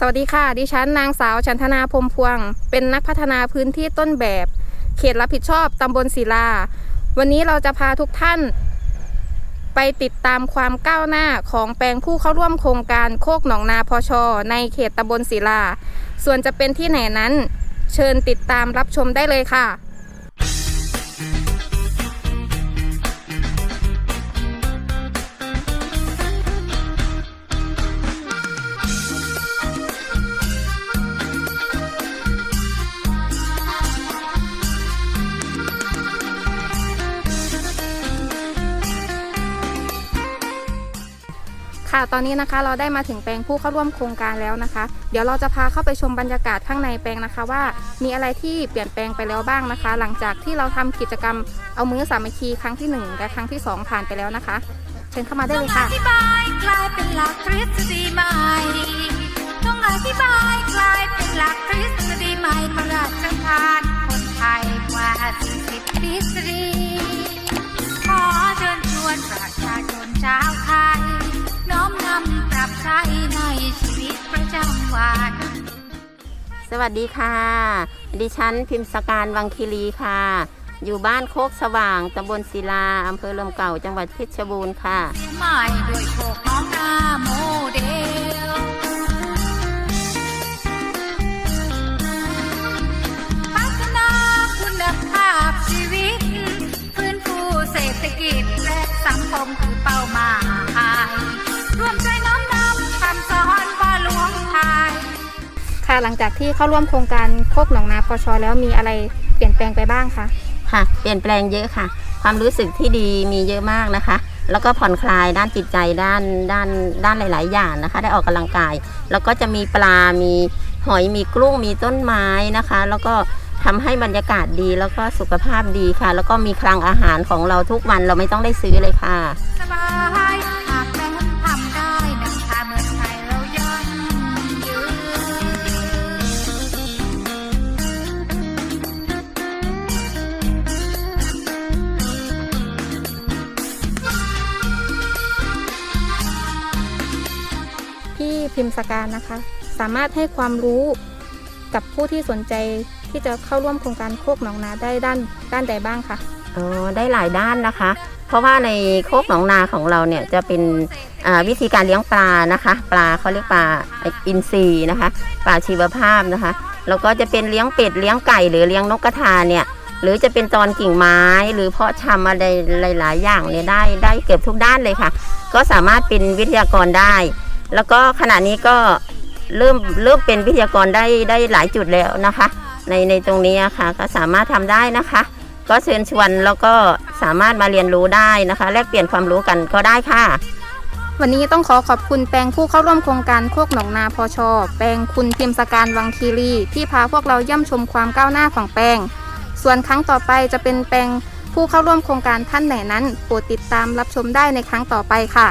สวัสดีค่ะ ดิฉันนางสาวชันธนาพรมพวง เป็นนักพัฒนาพื้นที่ต้นแบบ เขตรับผิดชอบตำบลศิลา วันนี้เราจะพาทุกท่าน ไปติดตามความก้าวหน้าของแปลงผู้เข้าร่วมโครงการโคกหนองนาพชในเขตตำบลศิลา ส่วนจะเป็นที่ไหนนั้น เชิญติดตามรับชมได้เลยค่ะ ค่ะ ตอนนี้นะคะเราได้มาถึงแปลงผู้เข้าร่วมโครงการแล้วนะคะ เดี๋ยวเราจะพาเข้าไปชมบรรยากาศข้างในแปลงนะคะ ว่ามีอะไรที่เปลี่ยนแปลงไปแล้วบ้างนะคะ หลังจากที่เราทำกิจกรรมเอามือสามัคคีครั้งที่หนึ่งและครั้งที่สองผ่านไปแล้วนะคะ เชิญเข้ามาได้เลยค่ะอธิบายกลายเป็นหลักทฤษฎีใหม่ต้องอธิบายกลายเป็นหลักทฤษฎีใหม่พระราชทานคนไทยกว่าสิบทฤษฎี ใช้ในชีวิตประจำวันสวัสดีค่ะ ดิฉันพิมพ์สการวังคีรีค่ะ อยู่บ้านโคกสว่างตำบลศิลาอำเภอลมเก่าจังหวัดเพชรบูรณ์ค่ะเสียงใหม่ด้วยโคกน้องนาโมเดลพัฒนาคุณภาพชีวิต ฟื้นฟูเศรษฐกิจและสังคม หลังจากที่เข้าร่วมโครงการโคกหนองนาพชแล้วมีอะไรเปลี่ยนแปลงไปบ้างคะค่ะ เปลี่ยนแปลงเยอะค่ะ ความรู้สึกที่ดีมีเยอะมากนะคะ แล้วก็ผ่อนคลายด้านจิตใจด้านด้านด้านหลาย ๆ อย่างนะคะ ได้ออกกำลังกาย แล้วก็จะมีปลา มีหอย มีกุ้ง มีต้นไม้นะคะ แล้วก็ทำให้บรรยากาศดีแล้วก็สุขภาพดีค่ะ แล้วก็มีคลังอาหารของเราทุกวันเราไม่ต้องได้ซื้อเลยค่ะสบาย พิมพ์สการนะคะ สามารถให้ความรู้กับผู้ที่สนใจที่จะเข้าร่วมโครงการโคกหนองนาได้ด้านด้านใดบ้างคะอ๋อได้หลายด้านนะคะ เพราะว่าในโคกหนองนาของเราเนี่ยจะเป็นวิธีการเลี้ยงปลานะคะ ปลาเขาเรียกปลาอินทรีย์นะคะ ปลาชีวภาพนะคะแล้วก็จะเป็นเลี้ยงเป็ดเลี้ยงไก่หรือเลี้ยงนกกระทาเนี่ยหรือจะเป็นตอนกิ่งไม้หรือเพาะชำอะไรหลาย ๆ อย่างเนี่ยได้ได้เกือบทุกด้านเลยค่ะ ก็สามารถเป็นวิทยากรได้ แล้วก็ขณะนี้ก็เริ่มเริ่มเป็นวิทยากรได้ได้หลายจุดแล้วนะคะ ในในตรงนี้ค่ะก็สามารถทำได้นะคะ ก็เชิญชวนแล้วก็สามารถมาเรียนรู้ได้นะคะ แลกเปลี่ยนความรู้กันก็ได้ค่ะ วันนี้ต้องขอขอบคุณแปลงผู้เข้าร่วมโครงการโคกหนองนาพชแปลงคุณพิมสการวังคีรี ที่พาพวกเราย่ำชมความก้าวหน้าของแปลง ส่วนครั้งต่อไปจะเป็นแปลงผู้เข้าร่วมโครงการท่านไหนนั้นโปรดติดตามรับชมได้ในครั้งต่อไปค่ะ